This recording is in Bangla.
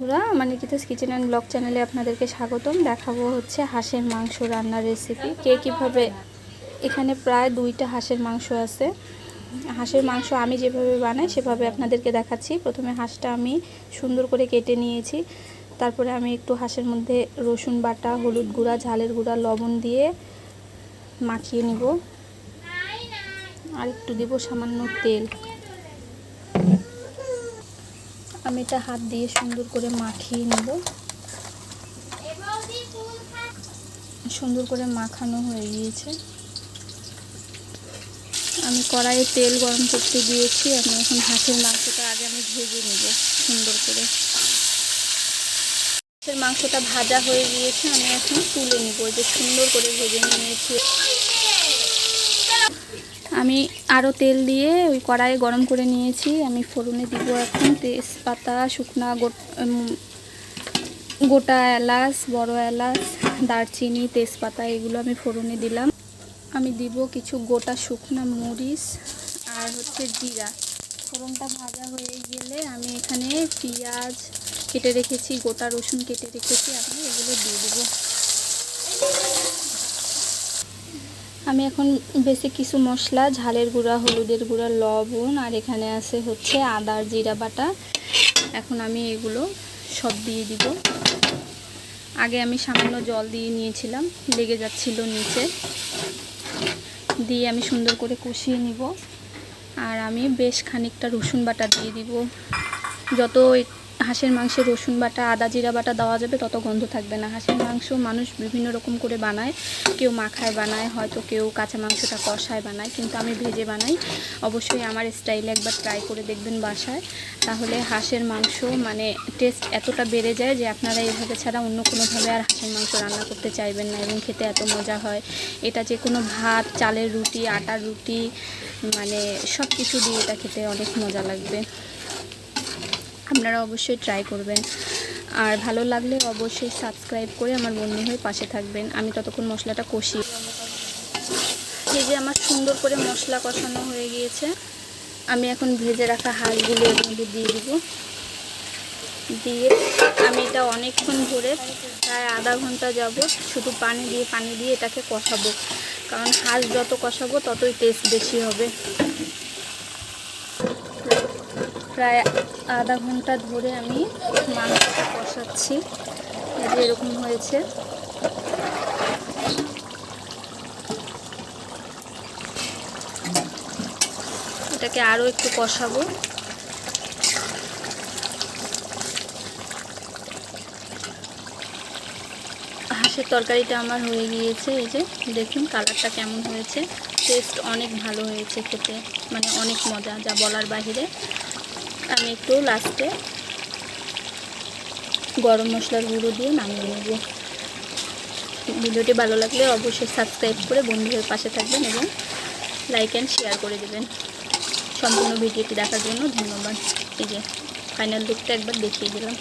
বন্ধুরা, আমার নিকিতাস কিচেন অ্যান্ড ব্লগ চ্যানেলে আপনাদেরকে স্বাগতম। দেখাবো হচ্ছে হাঁসের মাংস রান্নার রেসিপি কে কীভাবে এখানে প্রায় দুইটা হাঁসের মাংস আছে। হাঁসের মাংস আমি যেভাবে বানাই, সেভাবে আপনাদেরকে দেখাচ্ছি। প্রথমে হাঁসটা আমি সুন্দর করে কেটে নিয়েছি। তারপরে আমি একটু হাঁসের মধ্যে রসুন বাটা, হলুদ গুঁড়া, ঝালের গুঁড়া, লবণ দিয়ে মাখিয়ে নিব। আর একটু দেবো সামান্য তেল। আমি এটা হাত দিয়ে সুন্দর করে মাখিয়ে নেব। সুন্দর করে মাখানো হয়ে গিয়েছে। আমি কড়াইয়ে তেল গরম করতে দিয়েছি, আমি এখন হাঁসের মাংসটা আগে আমি ভেজে নেব সুন্দর করে। হাঁসের মাংসটা ভাজা হয়ে গিয়েছে, আমি এখন তুলে নিব যে সুন্দর করে ভেজে নিয়েছি। আমি আরও তেল দিয়ে ওই কড়াইয়ে গরম করে নিয়েছি। আমি ফোড়নে দিব এখন তেজপাতা, শুকনা গোটা এলাচ, বড় এলাচ, দারচিনি, তেজপাতা, এগুলো আমি ফোড়নে দিলাম। আমি দিব কিছু গোটা শুকনা মরিচ আর হচ্ছে জিরা। ফোড়নটা ভাজা হয়ে গেলে আমি এখানে পেঁয়াজ কেটে রেখেছি, গোটা রসুন কেটে রেখেছি, আমি এগুলো দিয়ে দেবো। আমি এখন বেশি কিছু মশলা, ঝালের গুঁড়া, হলুদের গুঁড়া, লবণ, আর এখানে আছে হচ্ছে আদার জিরা বাটা। এখন আমি এগুলো সব দিয়ে দিব। আগে আমি সামান্য জল দিয়ে নিয়েছিলাম, লেগে যাচ্ছিল নিচে। দিয়ে আমি সুন্দর করে কষিয়ে নিব। আর আমি বেশ খানিকটা রসুন বাটা দিয়ে দিব। যত হাঁসের মাংসে রসুন বাটা, আদা জিরা বাটা দেওয়া যাবে, তত গন্ধ থাকবে না। হাঁসের মাংস মানুষ বিভিন্ন রকম করে বানায়। কেউ মাখায় বানায়, হয়তো কেউ কাঁচা মাংসটা কষায় বানায়, কিন্তু আমি ভেজে বানাই। অবশ্যই আমার স্টাইলে একবার ট্রাই করে দেখবেন বাসায়। তাহলে হাঁসের মাংস মানে টেস্ট এতটা বেড়ে যায় যে আপনারা এইভাবে ছাড়া অন্য কোনোভাবে আর হাঁসের মাংস রান্না করতে চাইবেন না, এবং খেতে এত মজা হয়। এটা যে কোনো ভাত, চালের রুটি, আটার রুটি মানে সব কিছু দিয়ে এটা খেতে অনেক মজা লাগবে। আপনারা অবশ্যই ট্রাই করবেন। আর ভালো লাগলে অবশ্যই সাবস্ক্রাইব করে আমার বন্ধু হয়ে পাশে থাকবেন। আমি ততক্ষণ মশলাটা কষি এই যে আমার সুন্দর করে মশলা কষানো হয়ে গিয়েছে। আমি এখন ভেজে রাখা হাঁসগুলো এর মধ্যে দিয়ে দিব। দিয়ে আমি এটা অনেকক্ষণ ধরে প্রায় আধা ঘণ্টা যাব শুধু পানি দিয়ে পানি দিয়ে এটাকে কষাবো। কারণ হাঁস যত কষাবো ততই টেস্ট বেশি হবে। প্রায় আধা ঘণ্টা ধরে আমি মাংসটা কষাচ্ছি। যে এরকম হয়েছে। এটাকে আরও একটু কষাবো। হাঁসের তরকারিটা আমার হয়ে গিয়েছে। এই যে দেখুন কালারটা কেমন হয়েছে। টেস্ট অনেক ভালো হয়েছে খেতে। মানে অনেক মজা যা বলার বাহিরে। আমি একটু লাস্টে গরম মশলার গুঁড়ো দিয়ে নামিয়ে নেব। ভিডিওটি ভালো লাগলে অবশ্যই সাবস্ক্রাইব করে বন্ধুদের পাশে থাকবেন এবং লাইক অ্যান্ড শেয়ার করে দেবেন। সম্পূর্ণ ভিডিওটি দেখার জন্য ধন্যবাদ। এই যে ফাইনাল লুকটা একবার দেখিয়ে দিলাম।